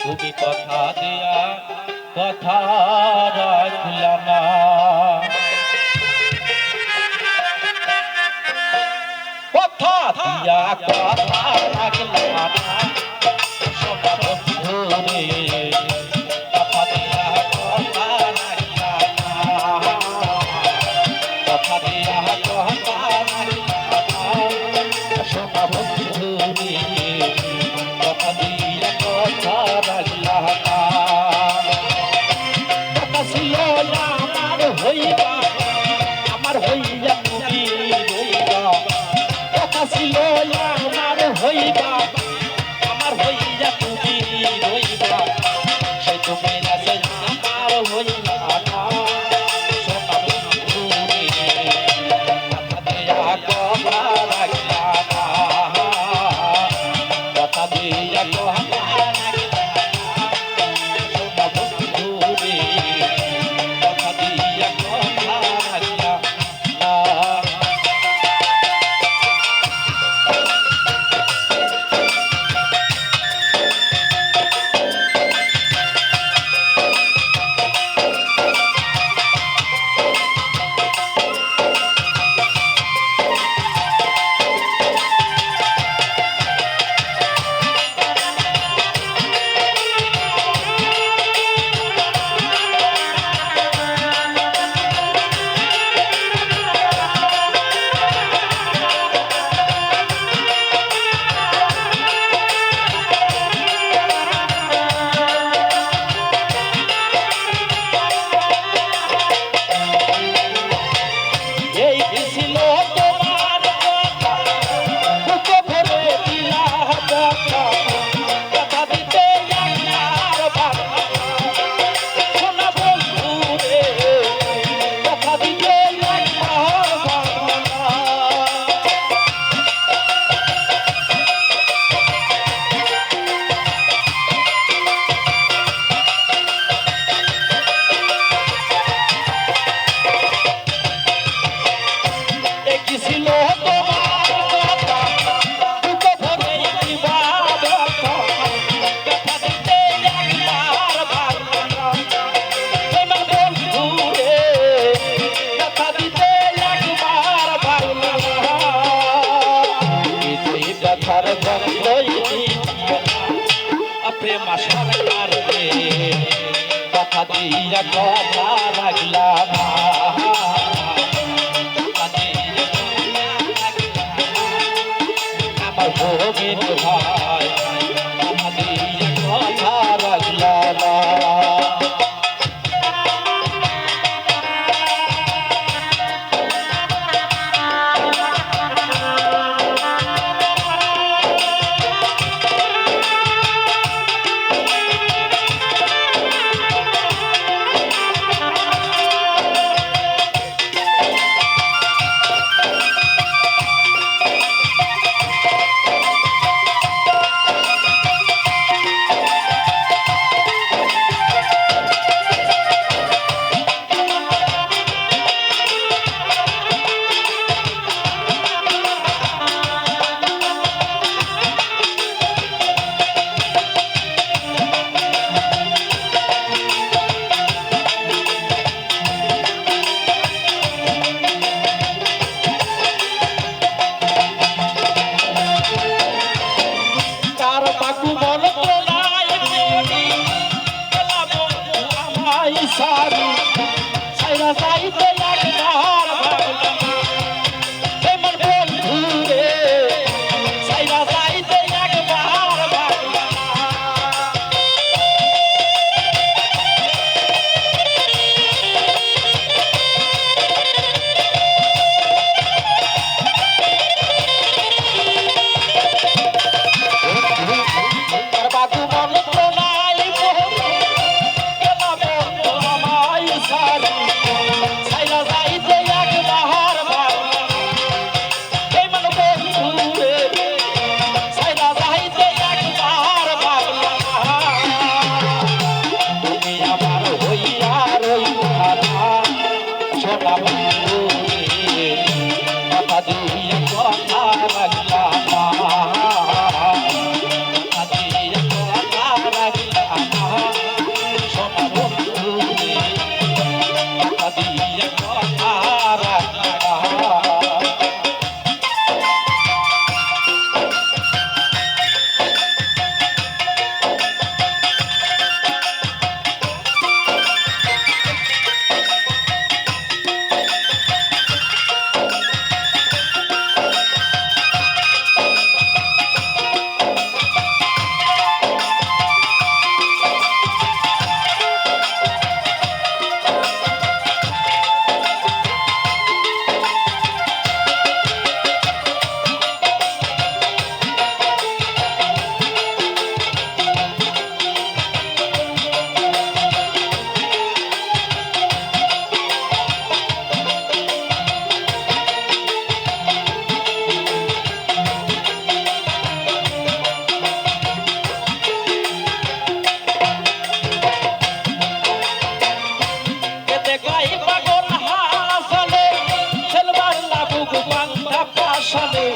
তুমি কথা দেয়া কথা রাখলা কথা দিয়া কথা আমার হইবা। যাবে মা সরকার কথা দিয়া কথা রাখলাম পাশালে